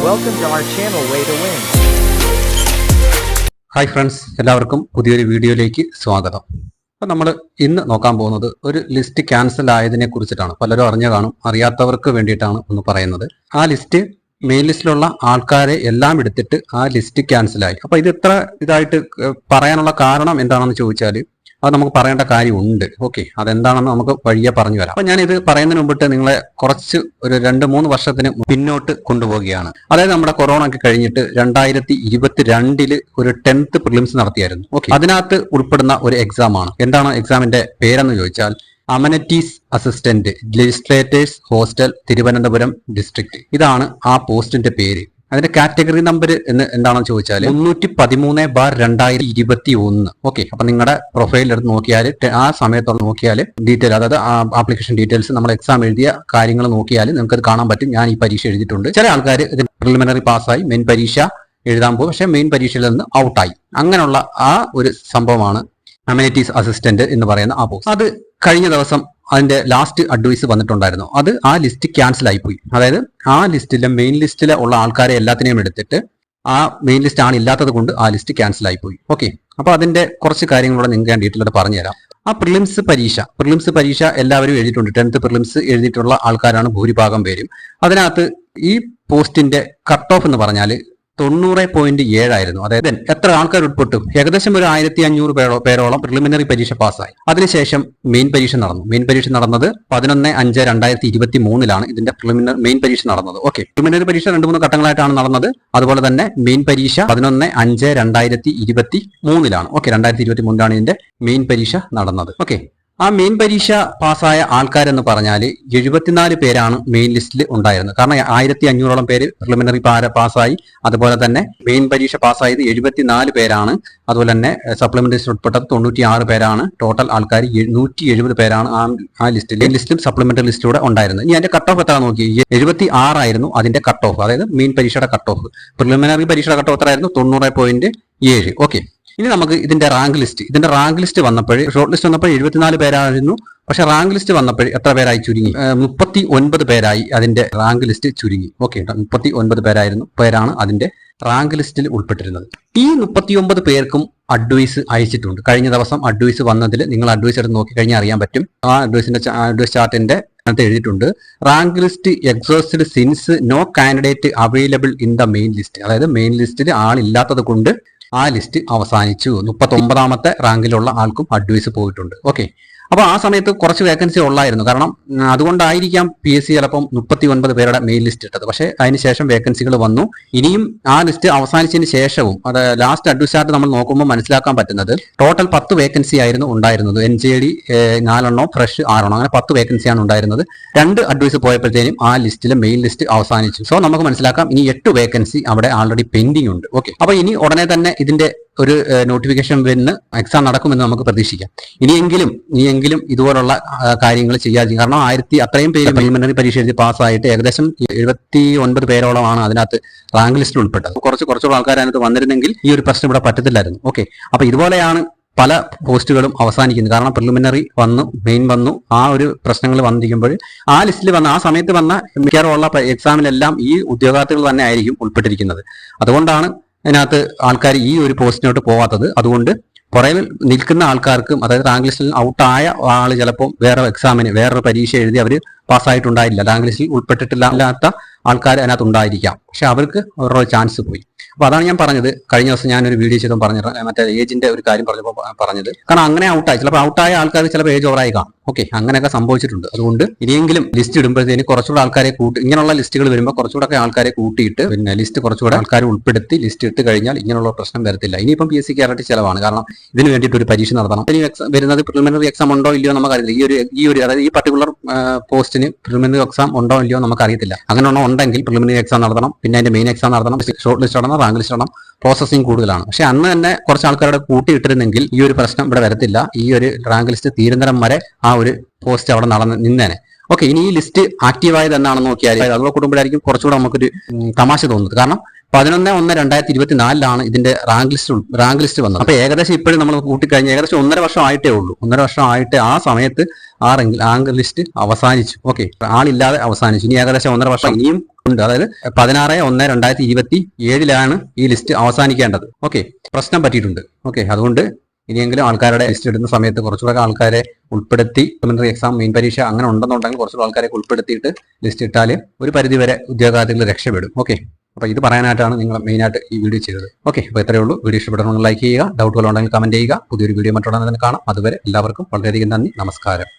Welcome to our channel Way to Win. Hi friends എല്ലാവർക്കും പുതിയൊരു വീഡിയോയിലേക്ക് സ്വാഗതം. അപ്പോൾ നമ്മൾ ഇന്ന് നോക്കാൻ പോകുന്നത് ഒരു ലിസ്റ്റ് ക്യാൻസൽ ആയതിനെ കുറിച്ചിട്ടാണ്. പലരും അറിഞ്ഞു കാണും അറിയാത്തവർക്ക് വേണ്ടിയിട്ടാണ് ഒന്ന് പറയുന്നത്. ആ ലിസ്റ്റ് മെയിൻ ലിസ്റ്റിലുള്ള ആൾക്കാരെ എല്ലാം എടുത്തിട്ട് ആ ലിസ്റ്റ് ക്യാൻസലായി അപ്പോൾ ഇത് ഇത്ര ഇതായിട്ട് പറയാനുള്ള കാരണം എന്താണെന്ന് ചോദിച്ചാൽ അത് നമുക്ക് പറയേണ്ട കാര്യമുണ്ട്. ഓക്കെ അതെന്താണെന്ന് നമുക്ക് വഴിയെ പറഞ്ഞു വരാം അപ്പൊ ഞാൻ ഇത് പറയുന്നതിന് മുമ്പിട്ട് നിങ്ങളെ കുറച്ച് ഒരു രണ്ട് മൂന്ന് വർഷത്തിന് പിന്നോട്ട് കൊണ്ടുപോവുകയാണ്. അതായത് നമ്മുടെ കൊറോണ ഒക്കെ കഴിഞ്ഞിട്ട് രണ്ടായിരത്തി ഇരുപത്തി രണ്ടിൽ ഒരു ടെൻത്ത് പ്രിലിംസ് നടത്തിയായിരുന്നു. ഓക്കെ അതിനകത്ത് ഉൾപ്പെടുന്ന ഒരു എക്സാം ആണ്. എന്താണ് എക്സാമിന്റെ പേരെന്ന് ചോദിച്ചാൽ amenities assistant legislators hostel Thiruvananthapuram district ഇതാണ് ആ പോസ്റ്റിന്റെ പേര്. അതിന്റെ കാറ്റഗറി നമ്പർ എന്ന് എന്താണെന്ന് ചോദിച്ചാൽ മുന്നൂറ്റി പതിമൂന്ന് ബാർ രണ്ടായിരത്തി ഇരുപത്തി ഒന്ന് ഓക്കെ അപ്പൊ നിങ്ങളുടെ പ്രൊഫൈൽ എടുത്ത് നോക്കിയാൽ ആ സമയത്തോളം നോക്കിയാൽ ഡീറ്റെയിൽ അതായത് ആപ്ലിക്കേഷൻ ഡീറ്റെയിൽസ് നമ്മൾ എക്സാം എഴുതിയ കാര്യങ്ങൾ നോക്കിയാൽ നിങ്ങൾക്ക് അത് കാണാൻ പറ്റും. ഞാൻ ഈ പരീക്ഷ എഴുതിയിട്ടുണ്ട്. ചില ആൾക്കാർ ഇത് പ്രിലിമിനറി പാസ്സായി മെയിൻ പരീക്ഷ എഴുതാൻ പോകും. പക്ഷേ മെയിൻ പരീക്ഷയിൽ നിന്ന് ഔട്ടായി അങ്ങനെയുള്ള ആ ഒരു സംഭവമാണ് അമ്യൂണിറ്റീസ് അസിസ്റ്റന്റ് എന്ന് പറയുന്ന ആ പോസ്റ്റ് അത് കഴിഞ്ഞ ദിവസം അതിന്റെ ലാസ്റ്റ് അഡ്വൈസ് വന്നിട്ടുണ്ടായിരുന്നു. അത് ആ ലിസ്റ്റ് ക്യാൻസൽ ആയിപ്പോയി. അതായത് ആ ലിസ്റ്റിലെ മെയിൻ ലിസ്റ്റിലെ ഉള്ള ആൾക്കാരെ എല്ലാത്തിനെയും എടുത്തിട്ട് ആ മെയിൻ ലിസ്റ്റ് ആണ് ഇല്ലാത്തത് കൊണ്ട് ആ ലിസ്റ്റ് ക്യാൻസൽ ആയിപ്പോയി. ഓക്കെ അപ്പോൾ അതിന്റെ കുറച്ച് കാര്യങ്ങളൂടെ നിങ്ങൾക്ക് ഞാൻ ഡീറ്റെയിൽ ആയിട്ട് പറഞ്ഞുതരാം. ആ പ്രിലിംസ് പരീക്ഷ. പ്രിലിംസ് പരീക്ഷ എല്ലാവരും എഴുതിയിട്ടുണ്ട്. ടെൻത്ത് പ്രിലിംസ് എഴുതിയിട്ടുള്ള ആൾക്കാരാണ് ഭൂരിഭാഗം പേരും. അതിനകത്ത് ഈ പോസ്റ്റിന്റെ കട്ട് ഓഫ് എന്ന് പറഞ്ഞാൽ തൊണ്ണൂറ് പോയിന്റ് ഏഴായിരുന്നു അതായത് എത്ര ആൾക്കാർ ഉൾപ്പെട്ടു? ഏകദേശം ഒരു ആയിരത്തി അഞ്ഞൂറ് പേരോ പേരോളം പ്രിലിമിനറി പരീക്ഷ പാസ്സായി. അതിനുശേഷം മെയിൻ പരീക്ഷ നടന്നു. മെയിൻ പരീക്ഷ നടന്നത് പതിനൊന്ന് അഞ്ച് രണ്ടായിരത്തി ഇരുപത്തി മൂന്നിലാണ് ഇതിന്റെ പ്രിലിമിനറി മെയിൻ പരീക്ഷ നടന്നത്. ഓക്കെ പ്രിലിമിനറി പരീക്ഷ രണ്ട് മൂന്ന് ഘട്ടങ്ങളായിട്ടാണ് നടന്നത്. അതുപോലെ തന്നെ മെയിൻ പരീക്ഷ പതിനൊന്ന് അഞ്ച് രണ്ടായിരത്തി ഇരുപത്തി മൂന്നിലാണ് ഓക്കെ രണ്ടായിരത്തി ഇരുപത്തി മൂന്നിലാണ് ഇതിന്റെ മെയിൻ പരീക്ഷ നടന്നത്. ഓക്കെ ആ മെയിൻ പരീക്ഷ പാസ്സായ ആൾക്കാരെന്ന് പറഞ്ഞാൽ എഴുപത്തിനാല് പേരാണ് മെയിൻ ലിസ്റ്റിൽ ഉണ്ടായിരുന്നത്. കാരണം ആയിരത്തി അഞ്ഞൂറോളം പേര് പ്രിലിമിനറി പാസ്സായി. അതുപോലെ തന്നെ മെയിൻ പരീക്ഷ പാസ്സായത് എഴുപത്തിനാല് പേരാണ്. അതുപോലെ തന്നെ സപ്ലിമെന്ററി ഉൾപ്പെട്ടത് തൊണ്ണൂറ്റി പേരാണ്. ടോട്ടൽ ആൾക്കാർ നൂറ്റി എഴുപത് പേരാണ് ആ ആ ലിസ്റ്റിൽ ലിസ്റ്റിലും സപ്ലിമെന്ററി ലിസ്റ്റിലൂടെ ഉണ്ടായിരുന്നത്. ഇനി അതിന്റെ കട്ട് ഓഫ് എത്ര നോക്കി എഴുപത്തി ആറായിരുന്നു അതിന്റെ കട്ട് ഓഫ് അതായത് മെയിൻ പരീക്ഷയുടെ കട്ട് ഓഫ് പ്രിലിമിനറി പരീക്ഷയുടെ കട്ട് ഓഫ് എത്രയായിരുന്നു? തൊണ്ണൂറ് പോയിന്റ് ഏഴ്. ഓക്കെ ഇനി നമുക്ക് ഇതിന്റെ റാങ്ക് ലിസ്റ്റ് ഇതിന്റെ റാങ്ക് ലിസ്റ്റ് വന്നപ്പോൾ ഷോർട്ട് ലിസ്റ്റ് വന്നപ്പോൾ എഴുപത്തിനാല് പേരായിരുന്നു. പക്ഷെ റാങ്ക് ലിസ്റ്റ് വന്നപ്പോൾ എത്ര പേരായി ചുരുങ്ങി? മുപ്പത്തി ഒൻപത് പേരായി അതിന്റെ റാങ്ക് ലിസ്റ്റ് ചുരുങ്ങി. ഓക്കെ മുപ്പത്തി ഒൻപത് പേരായിരുന്നു പേരാണ് അതിന്റെ റാങ്ക് ലിസ്റ്റിൽ ഉൾപ്പെട്ടിരുന്നത്. ഈ മുപ്പത്തി ഒമ്പത് പേർക്കും അഡ്വൈസ് അയച്ചിട്ടുണ്ട്. കഴിഞ്ഞ ദിവസം അഡ്വൈസ് വന്നതിൽ നിങ്ങൾ അഡ്വൈസ് എടുത്ത് നോക്കി കഴിഞ്ഞാൽ അറിയാൻ പറ്റും. ആ അഡ്വൈസിന്റെ അഡ്വൈസ് ചാർട്ടിന്റെ അതിനകത്ത് എഴുതിയിട്ടുണ്ട്. Rank list exhausted since no candidate available in the main list അതായത് മെയിൻ ലിസ്റ്റിൽ ആളില്ലാത്തത് കൊണ്ട് ആ ലിസ്റ്റ് അവസാനിച്ചു. മുപ്പത്തി ഒമ്പതാമത്തെ റാങ്കിലുള്ള ആൾക്കും അഡ്വൈസ് പോയിട്ടുണ്ട്. ഓക്കെ. അപ്പൊ ആ സമയത്ത് കുറച്ച് വേക്കൻസി ഉള്ളായിരുന്നു. കാരണം അതുകൊണ്ടായിരിക്കാം പി എസ് സി ചിലപ്പം മുപ്പത്തി ഒൻപത് പേരുടെ മെയിൻ ലിസ്റ്റ് ഇട്ടത്. പക്ഷേ അതിനുശേഷം വേക്കൻസികൾ വന്നു. ഇനിയും ആ ലിസ്റ്റ് അവസാനിച്ചതിന് ശേഷവും അത് ലാസ്റ്റ് അഡ്വൈസ് ചാർട്ട് നമ്മൾ നോക്കുമ്പോൾ മനസ്സിലാക്കാൻ പറ്റുന്നത് ടോട്ടൽ പത്ത് വേക്കൻസി ആയിരുന്നു ഉണ്ടായിരുന്നത്. എൻ ജെ ഡി നാലെണ്ണോ ഫ്രഷ് ആറെണ്ണോ അങ്ങനെ പത്ത് വേക്കൻസിയാണ് ഉണ്ടായിരുന്നത്. രണ്ട് അഡ്വൈസ് പോയപ്പോഴത്തേനും ആ ലിസ്റ്റിലെ മെയിൻ ലിസ്റ്റ് അവസാനിച്ചു. സോ നമുക്ക് മനസ്സിലാക്കാം ഇനി എട്ട് വേക്കൻസി അവിടെ ആൾറെഡി പെൻഡിങ് ഉണ്ട്. ഓക്കെ അപ്പോൾ ഇനി ഉടനെ തന്നെ ഇതിന്റെ ഒരു നോട്ടിഫിക്കേഷൻ വരുന്ന എക്സാം നടക്കുമെന്ന് നമുക്ക് പ്രതീക്ഷിക്കാം. ഇനിയെങ്കിലും ഇനിയെങ്കിലും ഇതുപോലുള്ള കാര്യങ്ങൾ ചെയ്യാതി കാരണം ആയിരത്തി അത്രയും പേര് പ്രിലിമിനറി പരീക്ഷ എഴുതി പാസ്സായിട്ട് ഏകദേശം എഴുപത്തി ഒൻപത് പേരോളമാണ് അതിനകത്ത് റാങ്ക് ലിസ്റ്റിൽ ഉൾപ്പെട്ടത്. കുറച്ച് കുറച്ചുള്ള ആൾക്കാർ അതിനകത്ത് വന്നിരുന്നെങ്കിൽ ഈ ഒരു പ്രശ്നം ഇവിടെ പറ്റത്തില്ലായിരുന്നു. ഓക്കെ. അപ്പൊ ഇതുപോലെയാണ് പല പോസ്റ്റുകളും അവസാനിക്കുന്നത്. കാരണം പ്രിലിമിനറി വന്നു മെയിൻ വന്നു ആ ഒരു പ്രശ്നങ്ങൾ വന്നിരിക്കുമ്പോൾ ആ ലിസ്റ്റിൽ വന്ന ആ സമയത്ത് വന്ന മിക്കാറുള്ള എക്സാമിലെല്ലാം ഈ ഉദ്യോഗാർത്ഥികൾ തന്നെ ആയിരിക്കും ഉൾപ്പെട്ടിരിക്കുന്നത്. അതുകൊണ്ടാണ് അതിനകത്ത് ആൾക്കാർ ഈ ഒരു പോസ്റ്റിനോട്ട് പോവാത്തത്. അതുകൊണ്ട് പുറകിൽ നിൽക്കുന്ന ആൾക്കാർക്കും അതായത് റാങ്ക് ലിസ്റ്റിൽ ഔട്ടായ ആൾ ചിലപ്പോൾ വേറെ എക്സാമിന് വേറൊരു പരീക്ഷ എഴുതി അവർ പാസ്സായിട്ടുണ്ടായില്ല. ലാംഗ് ലിസ്റ്റിൽ ഉൾപ്പെട്ടിട്ടില്ലാത്ത ആൾക്കാർ അതിനകത്ത് ഉണ്ടായിരിക്കാം. പക്ഷെ അവർക്ക് അവരുടെ ചാൻസ് പോയി. അപ്പൊ അതാണ് ഞാൻ പറഞ്ഞത്. കഴിഞ്ഞ ദിവസം ഞാൻ ഒരു വീഡിയോ ചെയ്തും പറഞ്ഞ മറ്റേ ഏജിന്റെ ഒരു കാര്യം പറഞ്ഞപ്പോൾ പറഞ്ഞത്. കാരണം അങ്ങനെ ഔട്ടായി ചിലപ്പോൾ ഔട്ടായ ആൾക്കാർ ചിലപ്പോൾ ഏജ് ഓവറായി കാണും. ഓക്കെ അങ്ങനെയൊക്കെ സംഭവിച്ചിട്ടുണ്ട്. അതുകൊണ്ട് ഇനിയെങ്കിലും ലിസ്റ്റ് ഇടുമ്പോഴത്തേന് കുറച്ചുകൂടെ ആൾക്കാരെ കൂട്ടി ഇങ്ങനെയുള്ള ലിസ്റ്റുകൾ വരുമ്പോൾ കുറച്ചുകൂടെ ആൾക്കാരെ കൂട്ടിയിട്ട് പിന്നെ ലിസ്റ്റ് കുറച്ചുകൂടെ ആൾക്കാരെ ഉൾപ്പെടുത്തി ലിസ്റ്റ് ഇട്ട് കഴിഞ്ഞാൽ ഇങ്ങനെയുള്ള പ്രശ്നം വരത്തില്ല. ഇനിയിപ്പം പി എസ് സി കേരളത്തിൽ ചിലവാണ്. കാരണം ഇതിന് വേണ്ടിയിട്ട് ഒരു പരീക്ഷ നടത്തണം. ഇനി വരുന്നത് പ്രിലിമിനറി എക്സാം ഉണ്ടോ ഇല്ലയോ നമുക്കറിയില്ല ഈ ഒരു ഈ ഒരു അതായത് ഈ പർട്ടിക്കുലർ പോസ്റ്റിന് പ്രിലിമിനറി എക്സാം ഉണ്ടോ ഇല്ലയോ നമുക്കറിയത്തില്ല. അങ്ങനെ ഒന്നും ഉണ്ടെങ്കിൽ പ്രിലിമിനറി എക്സാം നടത്തണം പിന്നെ അതിന്റെ മെയിൻ എക്സാം നടത്തണം ഷോർട്ട് ലിസ്റ്റ് നടണം റാങ്ക് ലിസ്റ്റ് നടണം പ്രോസസ്സിംഗ് കൂടുതലാണ്. പക്ഷെ അന്ന് തന്നെ കുറച്ച് ആൾക്കാരുടെ കൂട്ടിയിട്ടിരുന്നെങ്കിൽ ഈ ഒരു പ്രശ്നം ഇവിടെ വരത്തില്ല. ഈ ഒരു റാങ്ക് ലിസ്റ്റ് തീരുന്നരം വരെ ആ ഒരു പോസ്റ്റ് അവിടെ നടന്ന് നിന്നേനെ. ഓക്കെ ഇനി ഈ ലിസ്റ്റ് ആക്റ്റീവ് ആയത് എന്നാണെന്ന് നോക്കിയാൽ അതുപോലെ കൂടുമ്പോഴായിരിക്കും കുറച്ചുകൂടെ നമുക്കൊരു തമാശ തോന്നുന്നത്. കാരണം പതിനൊന്ന് ഒന്ന് രണ്ടായിരത്തി ഇരുപത്തി നാലിലാണ് ഇതിന്റെ റാങ്ക് ലിസ്റ്റ് റാങ്ക് ലിസ്റ്റ് വന്നത്. അപ്പൊ ഏകദേശം ഇപ്പോഴും നമ്മൾ കൂട്ടിക്കഴിഞ്ഞാൽ ഏകദേശം ഒന്നര വർഷം ആയിട്ടേ ഉള്ളൂ. ഒന്നര വർഷം ആയിട്ട് ആ സമയത്ത് ആ റാങ്ക് ലിസ്റ്റ് അവസാനിച്ചു. ഓക്കെ ആളില്ലാതെ അവസാനിച്ചു. ഇനി ഏകദേശം ഒന്നര വർഷം ഇനിയും ഉണ്ട്. അതായത് പതിനാറ് ഒന്ന് രണ്ടായിരത്തി ഇരുപത്തി ഏഴിലാണ് ഈ ലിസ്റ്റ് അവസാനിക്കേണ്ടത്. ഓക്കെ പ്രശ്നം പറ്റിയിട്ടുണ്ട്. ഓക്കെ അതുകൊണ്ട് ഇനിയെങ്കിലും ആൾക്കാരുടെ ലിസ്റ്റ് ഇടുന്ന സമയത്ത് കുറച്ചുകൂടെ ആൾക്കാരെ ഉൾപ്പെടുത്തി പ്രിലിമിനറി എക്സാം മെയിൻ പരീക്ഷ അങ്ങനെ ഉണ്ടെന്നുണ്ടെങ്കിൽ കുറച്ചുകൂടെ ആൾക്കാരെ ഉൾപ്പെടുത്തിയിട്ട് ലിസ്റ്റ് ഇട്ടാൽ ഒരു പരിധിവരെ ഉദ്യോഗാർത്ഥികൾ രക്ഷപ്പെടും. ഓക്കെ അപ്പോൾ ഇത് പറയാനായിട്ടാണ് നിങ്ങൾ മെയിനായിട്ട് ഈ വീഡിയോ ചെയ്തത്. ഓക്കെ അപ്പോൾ ഇത്രയേ ഉള്ളൂ. വീഡിയോ ഇഷ്ടപ്പെടണമെങ്കിൽ ലൈക്ക് ചെയ്യുക. ഡൗട്ടുകൾ ഉണ്ടെങ്കിൽ കമന്റ് ചെയ്യുക. പുതിയൊരു വീഡിയോ മറ്റുള്ള കാണാം. അതുവരെ എല്ലാവർക്കും വളരെയധികം നന്ദി. നമസ്കാരം.